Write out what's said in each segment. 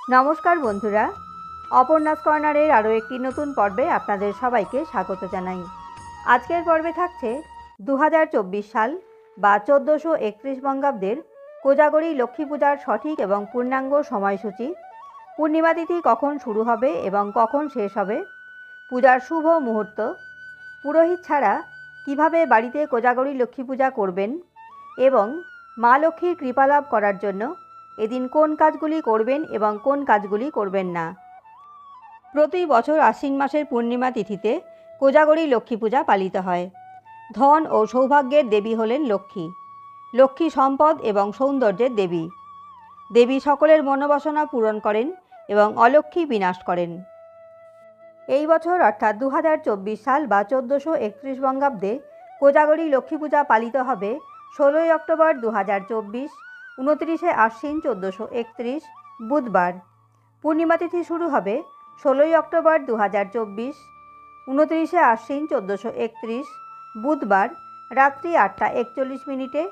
নমস্কার বন্ধুরা। অপর্ণাস কর্নারের আরও একটি নতুন পর্বে আপনাদের সবাইকে স্বাগত জানাই। আজকের পর্বে থাকছে দু হাজার চব্বিশ সাল বা চোদ্দোশো একত্রিশ বঙ্গাব্দের কোজাগরী লক্ষ্মী পূজার সঠিক এবং পূর্ণাঙ্গ সময়সূচি। পূর্ণিমা তিথি কখন শুরু হবে এবং কখন শেষ হবে? পূজার শুভ মুহূর্ত। পুরোহিত ছাড়া কীভাবে বাড়িতে কোজাগরী লক্ষ্মী পূজা করবেন এবং মা লক্ষ্মীর কৃপালাভ করার জন্য এদিন কোন কাজগুলি করবেন এবং কোন কাজগুলি করবেন না। প্রতি বছর আশ্বিন মাসের পূর্ণিমা তিথিতে কোজাগরী লক্ষ্মী পূজা পালিত হয়। ধন ও সৌভাগ্যের দেবী হলেন লক্ষ্মী। লক্ষ্মী সম্পদ এবং সৌন্দর্যের দেবী। দেবী সকলের মনোবাসনা পূরণ করেন এবং অলক্ষ্মী বিনাশ করেন। এই বছর অর্থাৎ দু হাজার চব্বিশ সাল বা চোদ্দোশো একত্রিশ বঙ্গাব্দে কোজাগরী লক্ষ্মী পূজা পালিত হবে ষোলোই অক্টোবর দু হাজার চব্বিশ উনত্রিশে আশ্বিন চোদ্দোশো একত্রিশ, বুধবার। পূর্ণিমা তিথি শুরু হবে ষোলোই অক্টোবর দু হাজার চব্বিশ, উনত্রিশে আশ্বিন চোদ্দোশো একত্রিশ, বুধবার রাত্রি আটটা একচল্লিশ মিনিটে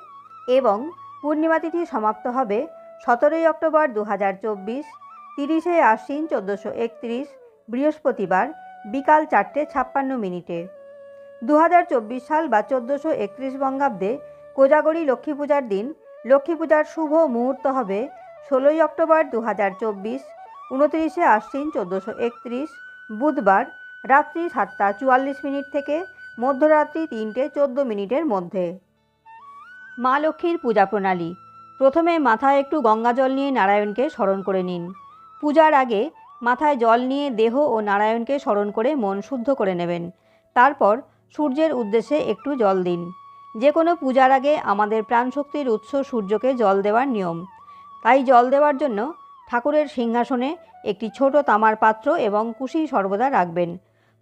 এবং পূর্ণিমা তিথি সমাপ্ত হবে সতেরোই অক্টোবর দু হাজার চব্বিশ, তিরিশে আশ্বিন চোদ্দোশো একত্রিশ, বৃহস্পতিবার বিকাল চারটে ছাপ্পান্ন মিনিটে। দু হাজার চব্বিশ সাল বা চোদ্দোশো একত্রিশ বঙ্গাব্দে কোজাগরী লক্ষ্মী পূজার দিন লক্ষ্মী পূজার শুভ মুহূর্ত হবে ষোলোই অক্টোবর দু হাজার চব্বিশ, উনত্রিশে আশ্বিন চোদ্দোশো একত্রিশ, বুধবার রাত্রি সাতটা চুয়াল্লিশ মিনিট থেকে মধ্যরাত্রি তিনটে চোদ্দ মিনিটের মধ্যে। মা লক্ষ্মীর পূজা প্রণালী। প্রথমে মাথায় একটু গঙ্গা জল নিয়ে নারায়ণকে স্মরণ করে নিন। পূজার আগে মাথায় জল নিয়ে দেহ ও নারায়ণকে স্মরণ করে মন শুদ্ধ করে নেবেন। তারপর সূর্যের উদ্দেশ্যে একটু জল দিন। যে কোনো পূজার আগে আমাদের প্রাণশক্তির উৎস সূর্যকে জল দেওয়ার নিয়ম। তাই জল দেওয়ার জন্য ঠাকুরের সিংহাসনে একটি ছোট তামার পাত্র এবং কুশি সর্বদা রাখবেন।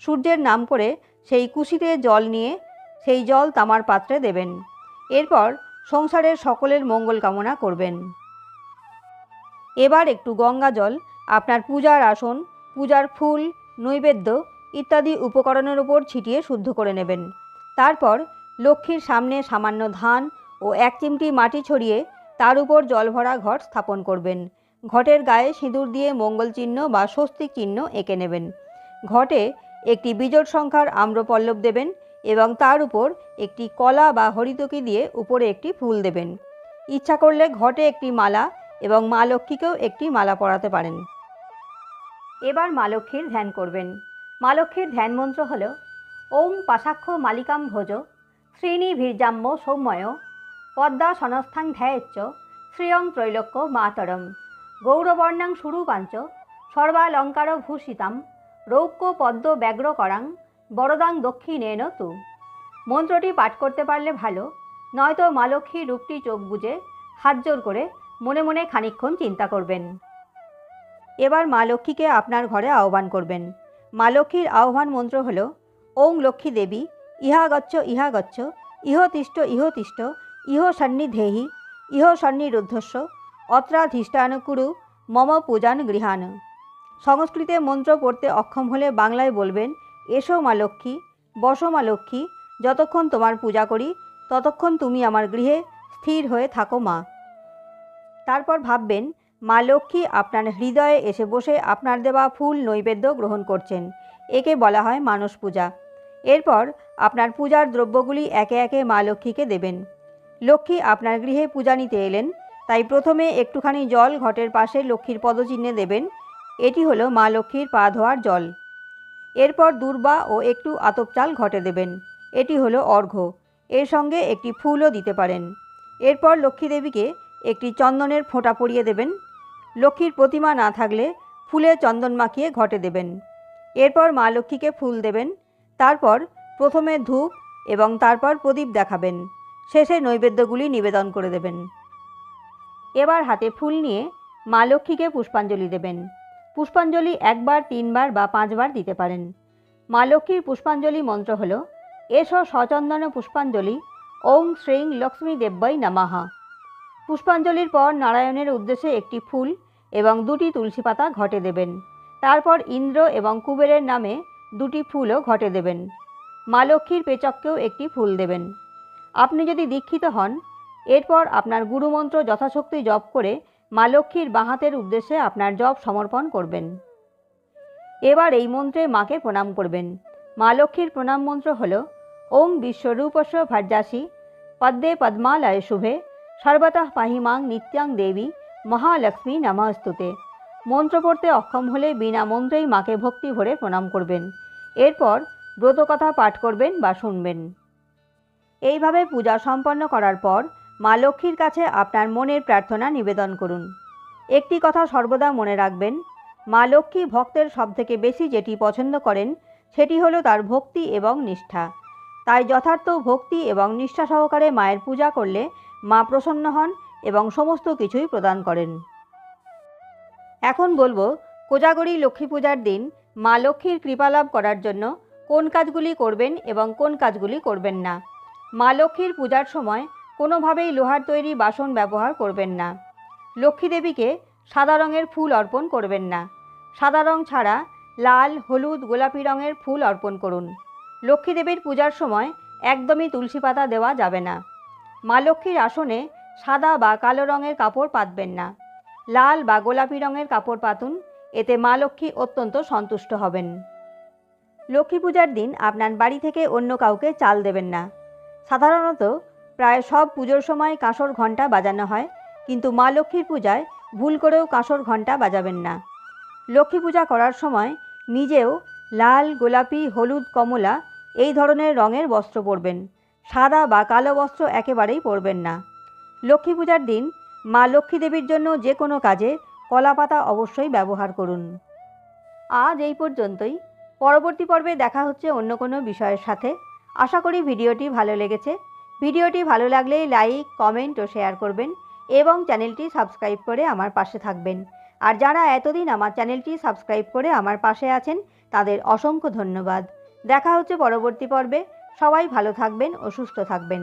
সূর্যের নাম করে সেই কুশিতে জল নিয়ে সেই জল তামার পাত্রে দেবেন। এরপর সংসারের সকলের মঙ্গল কামনা করবেন। এবার একটু গঙ্গা জল, আপনার পূজার আসন, পূজার ফুল, নৈবেদ্য ইত্যাদি উপকরণের উপর ছিটিয়ে শুদ্ধ করে নেবেন। তারপর লক্ষ্মীর সামনে সামান্য ধান ও এক চিমটি মাটি ছড়িয়ে তার উপর জল ভরা ঘট স্থাপন করবেন। ঘটের গায়ে সিঁদুর দিয়ে মঙ্গল চিহ্ন বা স্বস্তিক চিহ্ন এঁকে নেবেন। ঘটে একটি বিজোট সংখ্যার আম্রপল্লব দেবেন এবং তার উপর একটি কলা বা হরিতকি দিয়ে উপরে একটি ফুল দেবেন। ইচ্ছা করলে ঘটে একটি মালা এবং মা লক্ষ্মীকেও একটি মালা পরাতে পারেন। এবার মা লক্ষ্মীর ধ্যান করবেন। মা লক্ষ্মীর ধ্যান মন্ত্র হল, ওম পাশাক্ষ মালিকাম ভোজ শ্রীণী ভীর্জাম্য সৌম্যয় পদ্মা সনস্থাং ধ্যায়চ্চ শ্রিয়ং ত্রৈলোক্য মাতরম গৌরবর্ণাং সুরূপাঞ্চ সর্বালঙ্কার ভূষিতাম রৌক্য পদ্ম ব্যগ্র করাং বরদাং দক্ষিণেন তু। মন্ত্রটি পাঠ করতে পারলে ভালো, নয়তো মা লক্ষ্মীর রূপটি চোখ বুজে হাত জোর করে মনে মনে খানিক্ষণ চিন্তা করবেন। এবার মা লক্ষ্মীকে আপনার ঘরে আহ্বান করবেন। মা লক্ষ্মীর আহ্বান মন্ত্র হল, ওং লক্ষ্মী দেবী ইহা গচ্ছ ইহা গচ্ছ, ইহ তিষ্ঠ ইহ তিষ্ঠ, ইহ সন্নিধেহি, ইহ সন্নিরুদ্ধস্ব অত্রাধিষ্ঠানকুরু, মম পূজান গৃহান। সংস্কৃতে মন্ত্র পড়তে অক্ষম হলে বাংলায় বলবেন, এসো মা লক্ষ্মী, বসো মা লক্ষ্মী, যতক্ষণ তোমার পূজা করি, ততক্ষণ তুমি আমার গৃহে স্থির হয়ে থাকো মা। তারপর ভাববেন, মা লক্ষ্মী আপনার হৃদয়ে এসে বসে আপনার দেওয়া ফুল নৈবেদ্য গ্রহণ করছেন। একে বলা হয় মানস পূজা। এরপর আপনার পূজার দ্রব্যগুলি একে একে মা লক্ষ্মীকে দেবেন। লক্ষ্মী আপনার গৃহে পূজা নিতে এলেন, তাই প্রথমে একটুখানি জল ঘটের পাশে লক্ষ্মীর পদচিহ্নে দেবেন। এটি হলো মা লক্ষ্মীর পা ধোয়ার জল। এরপর দূর্বা ও একটু আতপ চাল ঘটে দেবেন। এটি হলো অর্ঘ্য। এর সঙ্গে একটি ফুলও দিতে পারেন। এরপর লক্ষ্মী দেবীকে একটি চন্দনের ফোঁটা পরিয়ে দেবেন। লক্ষ্মীর প্রতিমা না থাকলে ফুলে চন্দন মাখিয়ে ঘটে দেবেন। এরপর মা লক্ষ্মীকে ফুল দেবেন। তারপর প্রথমে ধূপ এবং তারপর প্রদীপ দেখাবেন। শেষে নৈবেদ্যগুলি নিবেদন করে দেবেন। এবার হাতে ফুল নিয়ে মা লক্ষ্মীকে পুষ্পাঞ্জলি দেবেন। পুষ্পাঞ্জলি একবার, তিনবার বা পাঁচবার দিতে পারেন। মা লক্ষ্মীর পুষ্পাঞ্জলি মন্ত্র হল, এসো সচন্দন পুষ্পাঞ্জলি, ওং শ্রীং লক্ষ্মী দেব্যই নামাহা পুষ্পাঞ্জলির পর নারায়ণের উদ্দেশ্যে একটি ফুল এবং দুটি তুলসী পাতা ঘটে দেবেন। তারপর ইন্দ্র এবং কুবেরের নামে দুটি ফুলও ঘটে দেবেন। মা লক্ষ্মীর পেচককেও একটি ফুল দেবেন। আপনি যদি দীক্ষিত হন, এরপর আপনার গুরুমন্ত্র যথাশক্তি জপ করে মা লক্ষ্মীর বাঁহাতের উদ্দেশ্যে আপনার জপ সমর্পণ করবেন। এবার এই মন্ত্রে মাকে প্রণাম করবেন। মা লক্ষ্মীর প্রণাম মন্ত্র হল ওং বিশ্বরূপস্য ভার্যাসী, পদ্মে পদ্মালয় শুভে, সর্বতঃ পাহিমাং নিত্যাং দেবী, মহালক্ষ্মী নমস্তুতে। মন্ত্র পড়তে অক্ষম হলে বিনা মন্ত্রেই মাকে ভক্তি ভরে প্রণাম করবেন। এরপর ব্রতকথা পাঠ করবেন বা শুনবেন। এইভাবে পূজা সম্পন্ন করার পর মা লক্ষ্মীর কাছে আপনার মনের প্রার্থনা নিবেদন করুন। একটি কথা সর্বদা মনে রাখবেন, মা লক্ষ্মী ভক্তের সবথেকে বেশি যেটি পছন্দ করেন, সেটি হলো তার ভক্তি এবং নিষ্ঠা। তাই যথার্থ ভক্তি এবং নিষ্ঠা সহকারে মায়ের পূজা করলে মা প্রসন্ন হন এবং সমস্ত কিছুই প্রদান করেন। এখন বলব, কোজাগরী লক্ষ্মী পূজার দিন মা লক্ষ্মীর কৃপালাভ করার জন্য কোন কাজগুলি করবেন এবং কোন কাজগুলি করবেন না। মা লক্ষ্মীর পূজার সময় কোনোভাবেই লোহার তৈরি বাসন ব্যবহার করবেন না। লক্ষ্মী দেবীকে সাদা রঙের ফুল অর্পণ করবেন না। সাদা রং ছাড়া লাল, হলুদ, গোলাপি রঙের ফুল অর্পণ করুন। লক্ষ্মী দেবীর পূজার সময় একদমই তুলসী পাতা দেওয়া যাবে না। মা লক্ষ্মীর আসনে সাদা বা কালো রঙের কাপড় পাতবেন না। লাল বা গোলাপি রঙের কাপড় পাতুন, এতে মা লক্ষ্মী অত্যন্ত সন্তুষ্ট হবেন। লক্ষ্মী পূজার দিন আপনার বাড়ি থেকে অন্য কাউকে চাল দেবেন না। সাধারণত প্রায় সব পুজোর সময় কাঁসর ঘণ্টা বাজানো হয়, কিন্তু মা লক্ষ্মীর পূজায় ভুল করেও কাঁসর ঘণ্টা বাজাবেন না। লক্ষ্মী পূজা করার সময় নিজেও লাল, গোলাপি, হলুদ, কমলা এই ধরনের রঙের বস্ত্র পরবেন। সাদা বা কালো বস্ত্র একেবারেই পরবেন না। লক্ষ্মী পূজার দিন মা লক্ষ্মী দেবীর জন্য যে কোনো কাজে কলা পাতা অবশ্যই ব্যবহার করুন। আজ এই পর্যন্তই। পরবর্তী পর্বে দেখা হচ্ছে অন্য কোনো বিষয়ের সাথে। আশা করি ভিডিওটি ভালো লেগেছে। ভিডিওটি ভালো লাগলে লাইক, কমেন্ট ও শেয়ার করবেন এবং চ্যানেলটি সাবস্ক্রাইব করে আমার পাশে থাকবেন। আর যারা এতদিন আমার চ্যানেলটি সাবস্ক্রাইব করে আমার পাশে আছেন, তাদের অসংখ্য ধন্যবাদ। দেখা হচ্ছে পরবর্তী পর্বে। সবাই ভালো থাকবেন ও সুস্থ থাকবেন।